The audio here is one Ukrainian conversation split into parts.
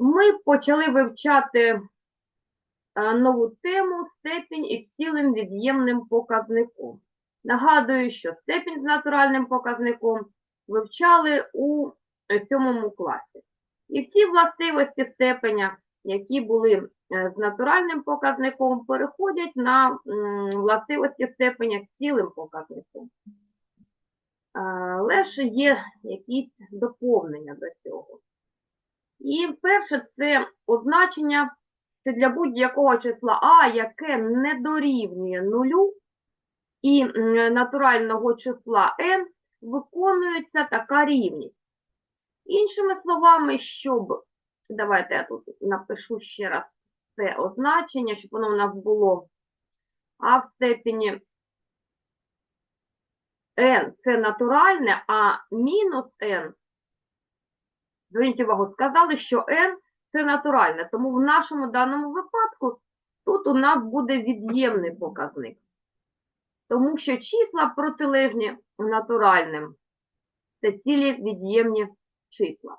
ми почали вивчати е, нову тему степінь із цілим від'ємним показником. Нагадую, що степінь з натуральним показником вивчали у е, сьомому класі. І ті властивості степеня, які були е, з натуральним показником, переходять на властивості степеня з цілим показником. Ж є якісь доповнення до цього. І перше це означення це для будь-якого числа А, яке не дорівнює нулю, і натурального числа n виконується така рівність. Іншими словами, щоб, давайте я тут напишу ще раз це означення, щоб воно у нас було А в степені n це натуральне, а мінус n, зверніть увагу, сказали, що n це натуральне, тому в нашому даному випадку тут у нас буде від'ємний показник. Тому що числа протилежні натуральним це цілі від'ємні числа.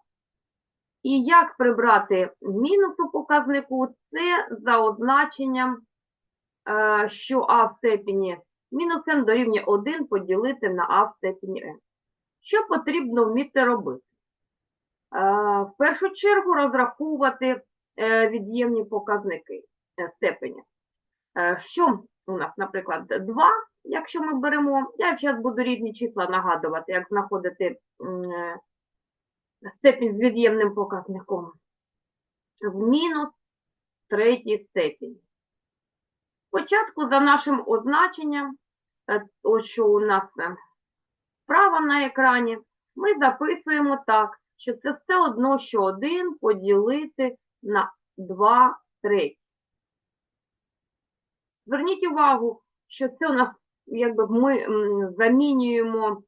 І як прибрати мінус у показнику, це за означенням, е, що а в степені мінус n дорівнює 1 поділити на а в степені n. Що потрібно вміти робити? В першу чергу розраховувати е, від'ємні показники е, степеня. Е, Що у нас, наприклад, 2, якщо ми беремо, я зараз буду різні числа нагадувати, як знаходити степінь з від'ємним показником. В мінус третій степінь. Спочатку за нашим означенням, ось що у нас справа на екрані, ми записуємо так, що це все одно, що 1 поділити на 2 треті. Зверніть увагу, що це у нас, якби ми замінюємо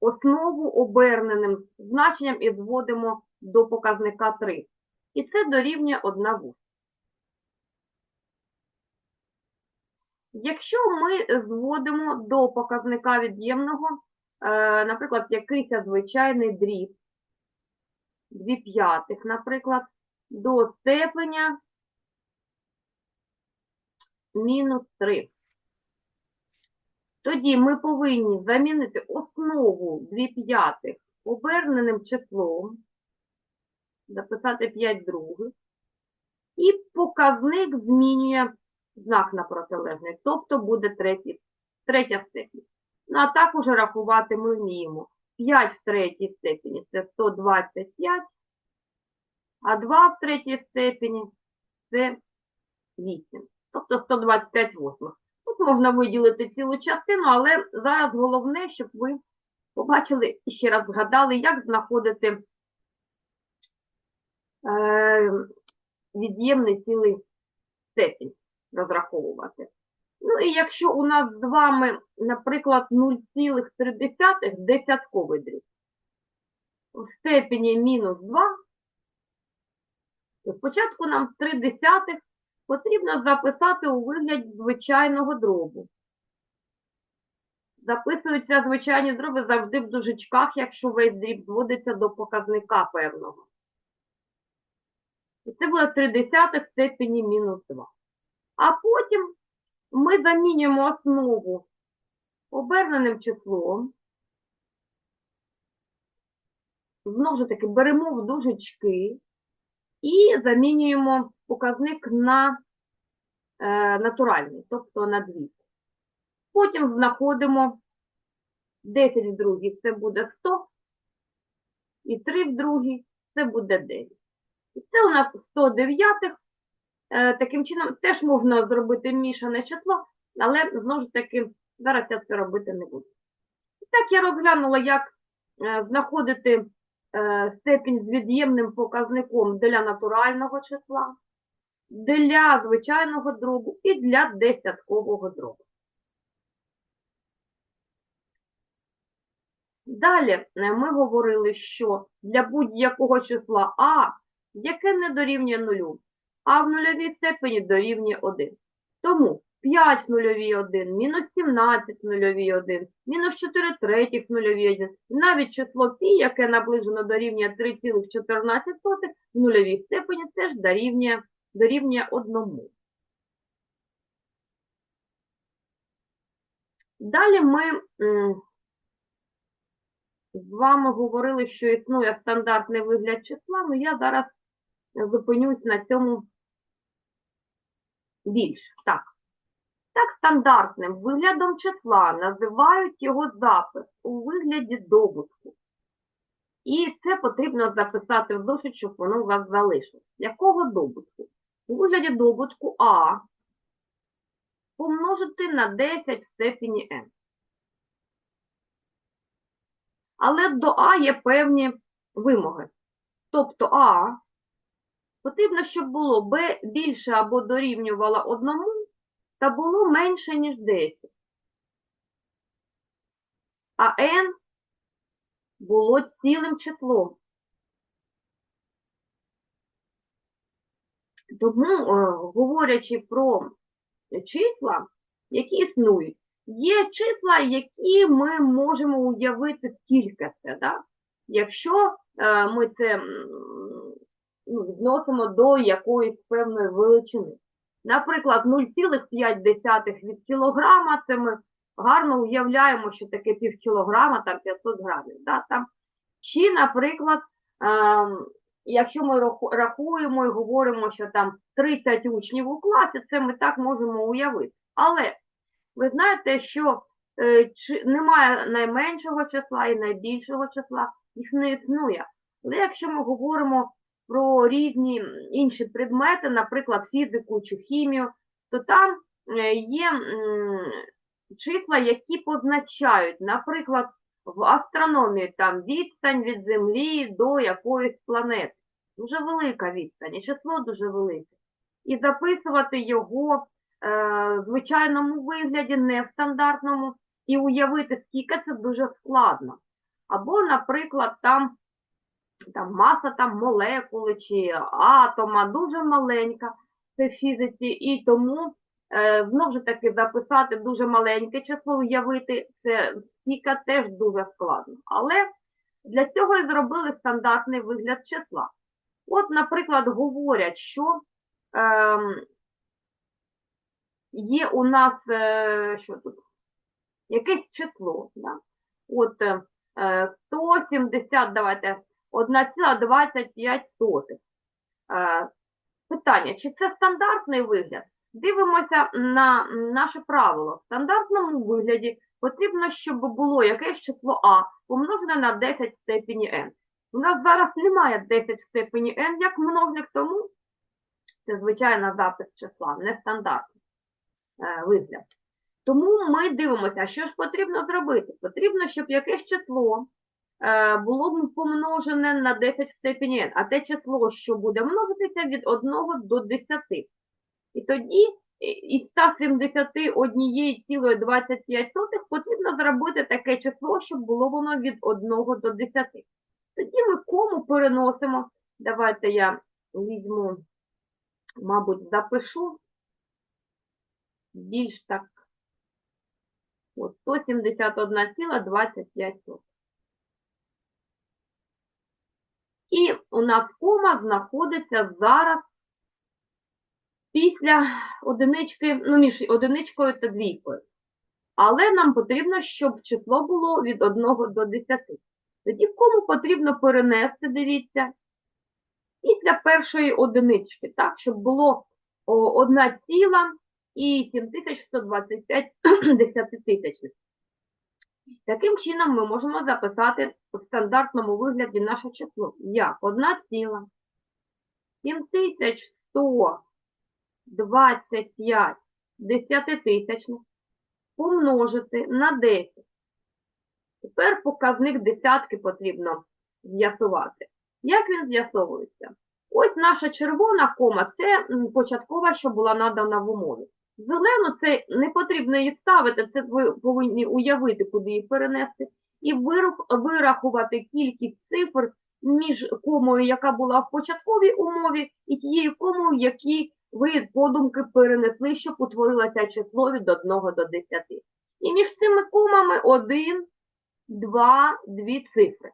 основу оберненим значенням і зводимо до показника 3. І це дорівнює 1 вуст. Якщо ми зводимо до показника від'ємного, е, наприклад, якийсь звичайний дріб, 2 п'ятих, наприклад, до степеня мінус 3. Тоді ми повинні замінити основу 2 п'ятих оберненим числом, записати 5 других, і показник змінює знак на протилежний, тобто буде третій, третя степінь. Ну, а так уже рахувати ми вміємо. 5 в третій степені це 125, а 2 в третій степені це 8, тобто 125 восьмих. Тут можна виділити цілу частину, але зараз головне, щоб ви побачили і ще раз згадали, як знаходити е, від'ємний цілий степінь розраховувати. Ну і якщо у нас з вами, наприклад, 0,3 десятковий дріб в степені мінус 2, то спочатку нам 3 десятих потрібно записати у вигляді звичайного дробу. Записуються звичайні дроби завжди в дужечках, якщо весь дріб зводиться до показника певного. І це буде 3 десятих в степені мінус 2. А потім ми замінюємо основу оберненим числом. Знову ж таки, беремо в дужечки і замінюємо показник на е, натуральний, тобто на 200. Потім знаходимо 10 в другій, це буде 100, і 3 в другій, це буде 9. І це у нас 109 Е, Таким чином, теж можна зробити мішане число, але знову ж таки, зараз я це робити не буду. І так я розглянула, як е, знаходити е, степінь з від'ємним показником для натурального числа, для звичайного дробу і для десяткового дробу. Далі е, ми говорили, що для будь-якого числа А, яке не дорівнює нулю, а в нульовій степені дорівнює 1. Тому 5 в нульовій 1, мінус 17 в нульовій 1, мінус 4 третіх в нульовій 1, навіть число π, яке наближено до рівня 3,14, в нульовій степені теж дорівнює, дорівнює одному. Далі ми з вами говорили, що існує стандартний вигляд числа, але я зараз зупинюсь на цьому більше. Так. Так, стандартним виглядом числа називають його запис у вигляді добутку. І це потрібно записати в зошит, щоб воно у вас залишилось. Якого добутку? У вигляді добутку А помножити на 10 в степені n. Але до А є певні вимоги. Тобто А потрібно, щоб було b більше або дорівнювало одному, та було менше, ніж 10. А n було цілим числом. Тому, е, говорячи про числа, які існують, є числа, які ми можемо уявити скільки це, да? якщо е, ми це ну, відносимо до якоїсь певної величини. Наприклад, 0,5 від кілограма, це ми гарно уявляємо, що таке пів кілограма, там 500 грамів. Да? Там. Чи, наприклад, ем, якщо ми рахуємо і говоримо, що там 30 учнів у класі, це ми так можемо уявити. Але ви знаєте, що е, чи, немає найменшого числа і найбільшого числа, їх не існує. Але якщо ми говоримо про різні інші предмети, наприклад, фізику чи хімію, то там е, є числа, які позначають, наприклад, в астрономії там відстань від Землі до якоїсь планети. Дуже велика відстань, і число дуже велике. І записувати його е, в звичайному вигляді, не в стандартному, і уявити, скільки це дуже складно. Або, наприклад, там там маса там молекули чи атома дуже маленька це в фізиці, і тому е, знову ж таки записати дуже маленьке число, уявити це скільки теж дуже складно. Але для цього і зробили стандартний вигляд числа. От, наприклад, говорять, що ем, є у нас е, що тут? якесь число. Да? От е, е, 170, давайте 1,25. Е, Питання, чи це стандартний вигляд? Дивимося на наше правило. В стандартному вигляді потрібно, щоб було якесь число А помножене на 10 в степені n. У нас зараз немає 10 в степені n як множник, тому це звичайно запис числа, не стандартний е, вигляд. Тому ми дивимося, що ж потрібно зробити. Потрібно, щоб якесь число було б помножене на 10 в степені n, а те число, що буде множитися від 1 до 10. І тоді із 171,25 потрібно зробити таке число, щоб було воно від 1 до 10. Тоді ми кому переносимо. Давайте я візьму, мабуть, запишу більш так. От 171,25. І у нас кома знаходиться зараз після одинички, ну, між одиничкою та двійкою. Але нам потрібно, щоб число було від 1 до 10. Тоді кому потрібно перенести, дивіться, після першої одинички, так, щоб було 1 ціла і 7125 десятитисячних. Таким чином ми можемо записати в стандартному вигляді наше число. Як 1 ціла 7125 десятитисячних помножити на 10. Тепер показник десятки потрібно з'ясувати. Як він з'ясовується? Ось наша червона кома це початкова, що була надана в умові. Зелену це не потрібно її ставити, це ви повинні уявити, куди її перенести, і вирах- вирахувати кількість цифр між комою, яка була в початковій умові, і тією комою, які ви подумки перенесли, щоб утворилося число від 1 до 10. І між цими комами 1, 2, 2 цифри.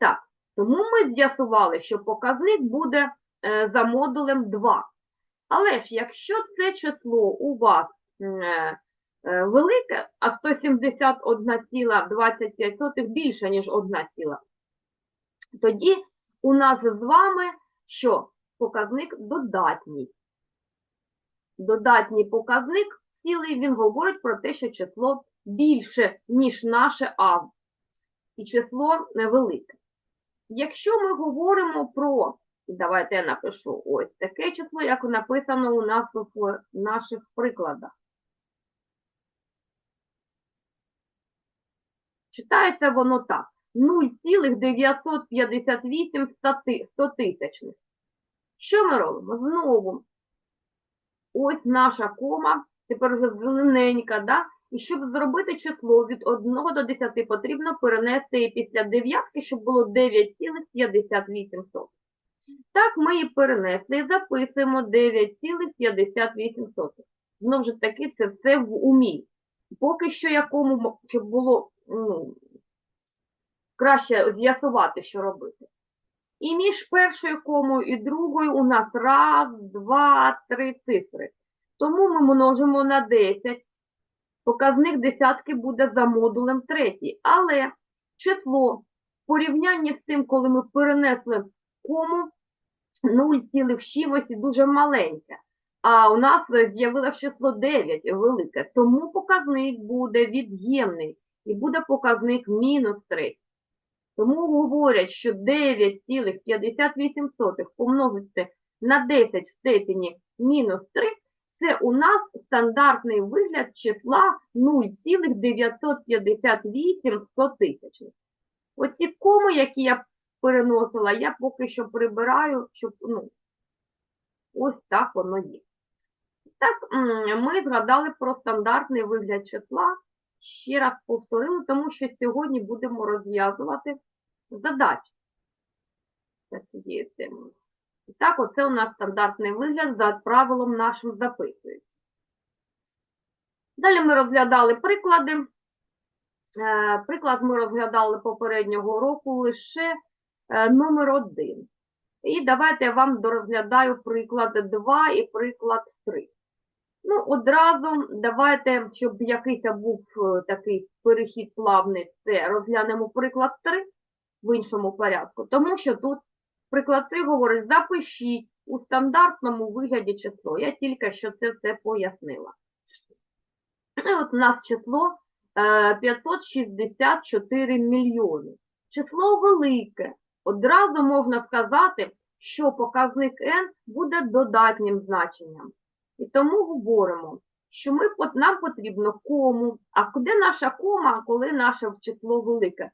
Так, Тому ми з'ясували, що показник буде е, за модулем 2. Але ж якщо це число у вас е, е, велике, а 171,25 більше, ніж 1 ціла, тоді у нас з вами що? Показник додатній. Додатній показник цілий, він говорить про те, що число більше, ніж наше А, і число невелике. Якщо ми говоримо про, давайте я напишу ось таке число, як написано у нас в наших прикладах. Читається воно так. 0,958 стотисячних. Що ми робимо? Знову ось наша кома, тепер вже зелененька, да? І щоб зробити число від 1 до 10, потрібно перенести її після дев'ятки, щоб було 9,58. Так, ми її перенесли і записуємо 9,58. Знову ж таки, це все в умі. Поки що якому, щоб було ну, краще з'ясувати, що робити. І між першою комою і другою у нас раз, два, три цифри. Тому ми множимо на 10. Показник десятки буде за модулем третій. Але число в порівнянні з тим, коли ми перенесли кому 0,6 дуже маленьке. А у нас з'явилося число 9 велике. Тому показник буде від'ємний. І буде показник мінус 3. Тому говорять, що 9,58 помножити на 10 в степені мінус 3 це у нас стандартний вигляд числа 0,958 стотисячних. Оці коми, які я переносила, я поки що прибираю, щоб, ну, ось так воно є. Так, ми згадали про стандартний вигляд числа. Ще раз повторили, тому що сьогодні будемо розв'язувати задачі за цією темою. І так, оце у нас стандартний вигляд за правилом нашим записується. Далі ми розглядали приклади. Е, Приклад ми розглядали попереднього року лише номер один. І давайте я вам дорозглядаю приклад 2 і приклад 3. Ну, одразу давайте, щоб якийсь був е, такий перехід плавний, це розглянемо приклад 3 в іншому порядку, тому що тут приклад 3 говорить, запишіть у стандартному вигляді число. Я тільки що це все пояснила. От у нас число е, 564 мільйони. Число велике. Одразу можна сказати, що показник n буде додатнім значенням. І тому говоримо, що ми, нам потрібно кому. А куди наша кома, коли наше число велике?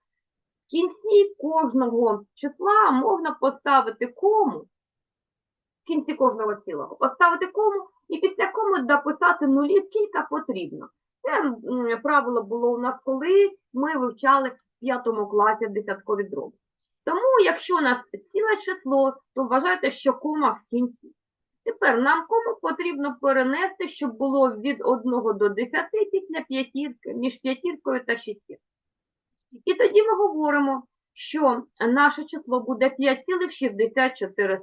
В кінці кожного числа можна поставити кому, в кінці кожного цілого, поставити кому і після кому дописати нулі, скільки потрібно. Це правило було у нас, коли ми вивчали в 5 класі десяткові дроби. Тому, якщо у нас ціле число, то вважайте, що кома в кінці. Тепер нам кому потрібно перенести, щоб було від 1 до 10 після п'ятірки, між п'ятіркою та шістіркою. І тоді ми говоримо, що наше число буде 5,64.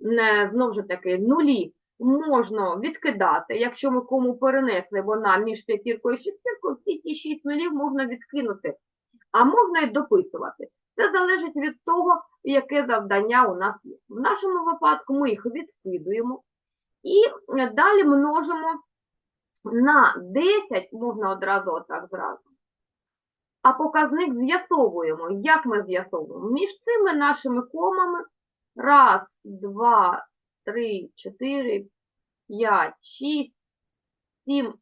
Не, Знову ж таки, нулі можна відкидати. Якщо ми кому перенесли вона між п'ятіркою і шістіркою, всі ті 6 нулів можна відкинути, а можна і дописувати. Це залежить від того, яке завдання у нас є. В нашому випадку ми їх відкидуємо і далі множимо на 10, можна одразу отак зразу. А показник з'ясовуємо. Як ми з'ясовуємо? Між цими нашими комами раз, два, три, чотири, п'ять, шість, сім,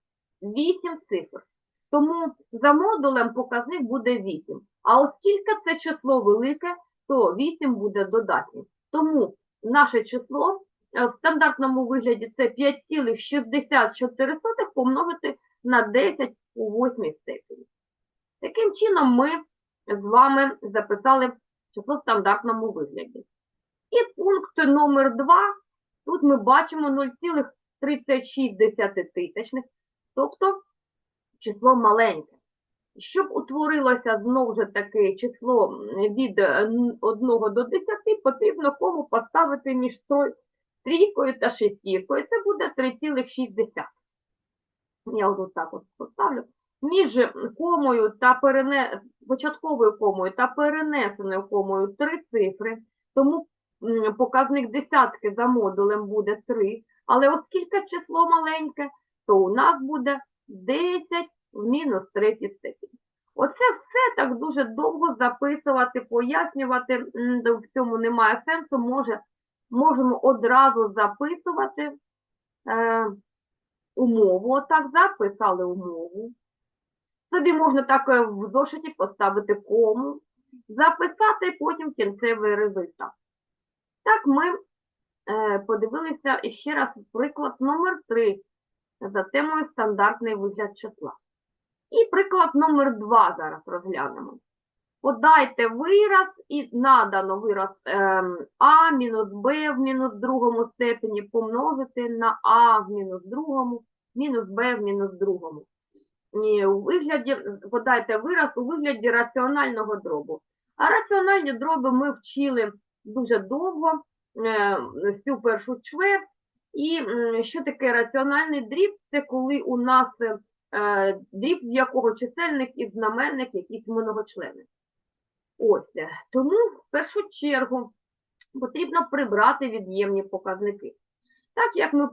вісім цифр. Тому за модулем показник буде 8. А оскільки це число велике, то 8 буде додатнім. Тому наше число е, в стандартному вигляді це 5,64 помножити на 10 у 8 степені. Таким чином ми з вами записали число в стандартному вигляді. І пункт номер 2, тут ми бачимо 0,36 тисячних, тобто число маленьке. Щоб утворилося знову ж таки число від 1 до 10, потрібно кому поставити між трійкою та шестіркою. Це буде 3,6. Я от так от поставлю. Між комою та перене... початковою комою та перенесеною комою три цифри, тому показник десятки за модулем буде 3, але оскільки число маленьке, то у нас буде 10 в мінус третій степені. Оце все так дуже довго записувати, пояснювати, в цьому немає сенсу, може, можемо одразу записувати е, умову, отак записали умову. Собі можна так е, в зошиті поставити кому, записати потім кінцевий результат. Так, ми е, подивилися ще раз приклад номер 3 за темою стандартний вигляд числа. І приклад номер 2 зараз розглянемо. Подайте вираз і надано вираз ем, а мінус b в мінус другому степені помножити на а в мінус другому, мінус b в мінус другому. І у вигляді, подайте вираз у вигляді раціонального дробу. А раціональні дроби ми вчили дуже довго, е, всю першу чверть. І що таке раціональний дріб? Це коли у нас е, дріб, в якого чисельник і знаменник якісь многочлени. Ось, е, тому в першу чергу потрібно прибрати від'ємні показники. Так як ми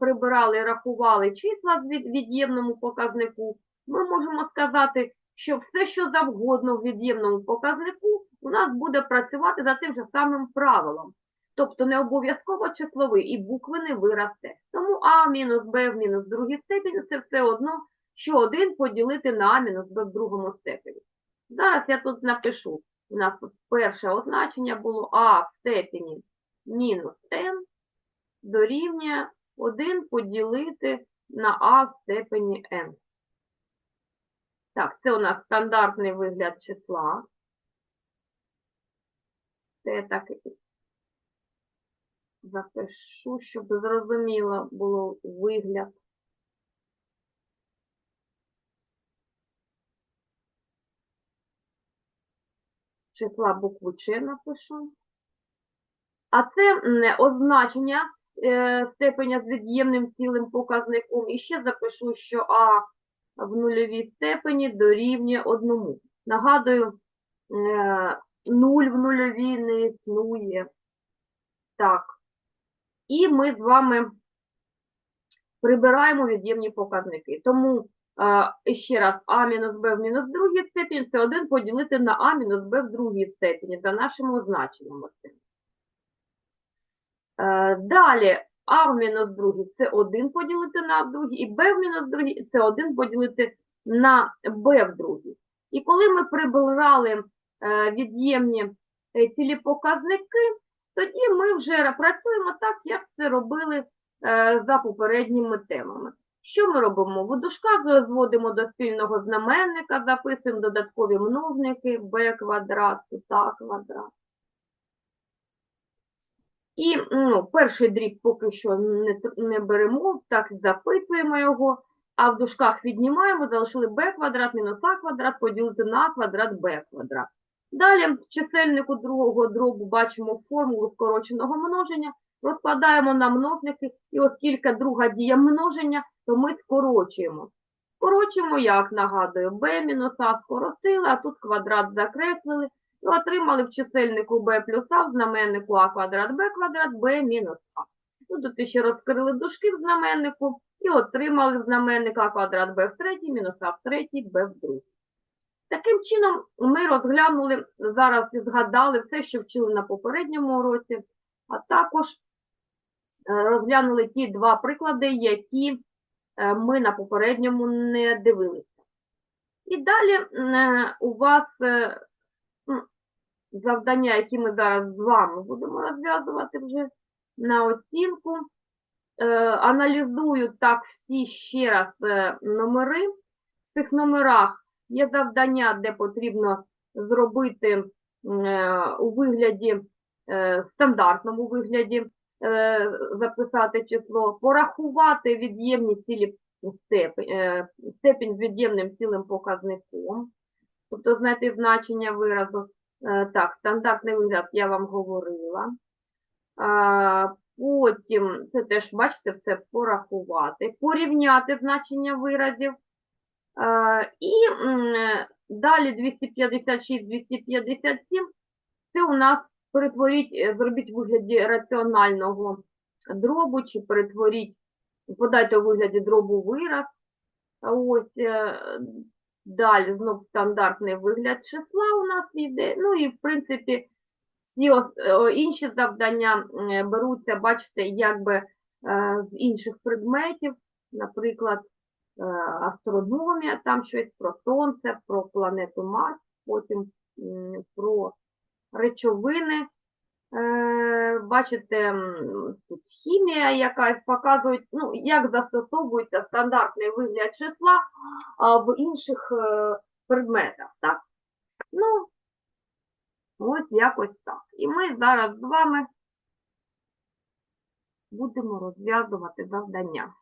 прибирали і рахували числа в від'ємному показнику, ми можемо сказати, що все, що завгодно в від'ємному показнику, у нас буде працювати за тим же самим правилом. Тобто не обов'язково числовий і буквений вираз теж. Тому а мінус b в мінус другій степені це все одно, що 1 поділити на а мінус b в другому степені. Зараз я тут напишу. У нас тут перше означення було а в степені мінус n дорівнює 1 поділити на а в степені n. Так, це у нас стандартний вигляд числа. Це так запишу, щоб зрозуміло було вигляд. Числа букву Ч напишу. А це означення е, степеня з від'ємним цілим показником. І ще запишу, що А в нульовій степені дорівнює одному. Нагадую, е, нуль в нульовій не існує. Так. І ми з вами прибираємо від'ємні показники. Тому ще раз А мінус Б в мінус другій степені це 1 поділити на А мінус Б в другій степені за нашим означенням. Е, Далі А в мінус другій це 1 поділити на А в другій, і Б в мінус другій це 1 поділити на Б в другій. І коли ми прибирали е, від'ємні е, цілі показники, тоді ми вже працюємо так, як це робили е, за попередніми темами. Що ми робимо? В дужках зводимо до спільного знаменника, записуємо додаткові множники b квадрат, а квадрат. І ну, перший дріб поки що не, не беремо, так записуємо його, а в дужках віднімаємо, залишили b квадрат мінус а квадрат поділити на квадрат b квадрат. Далі в чисельнику другого дробу бачимо формулу скороченого множення, розкладаємо на множники, і оскільки друга дія множення, то ми скорочуємо. Скорочуємо, як нагадую, b мінус а скоротили, а тут квадрат закреслили, і отримали в чисельнику b плюс а, в знаменнику а квадрат b квадрат b мінус а. Ну, тут ще розкрили дужки в знаменнику і отримали в знаменник а квадрат b в третій, мінус а в третій, b в другій. Таким чином, ми розглянули, зараз і згадали все, що вчили на попередньому уроці, а також е, розглянули ті два приклади, які е, ми на попередньому не дивилися. І далі е, у вас завдання, які ми зараз з вами будемо розв'язувати вже на оцінку. Аналізую так всі ще раз номери. В цих номерах є завдання, де потрібно зробити е, у вигляді, е, стандартному вигляді, е, записати число, порахувати від'ємні цілі степень, степень з від'ємним цілим показником, тобто знайти значення виразу. Так, стандартний вигляд я вам говорила. Потім, це теж, бачите, все порахувати, порівняти значення виразів. Е, І далі 256-257 це у нас перетворіть, е, зробіть в вигляді раціонального дробу, чи перетворіть, подайте у вигляді дробу вираз. Ось е, далі знов стандартний вигляд числа у нас йде. Ну і в принципі всі інші завдання беруться, бачите, якби з інших предметів, наприклад, астрономія, там щось про Сонце, про планету Марс, потім про речовини. Е, Бачите, тут хімія якась показують, ну, як застосовується стандартний вигляд числа в інших е, предметах. Так? Ну, ось якось так. І ми зараз з вами будемо розв'язувати завдання.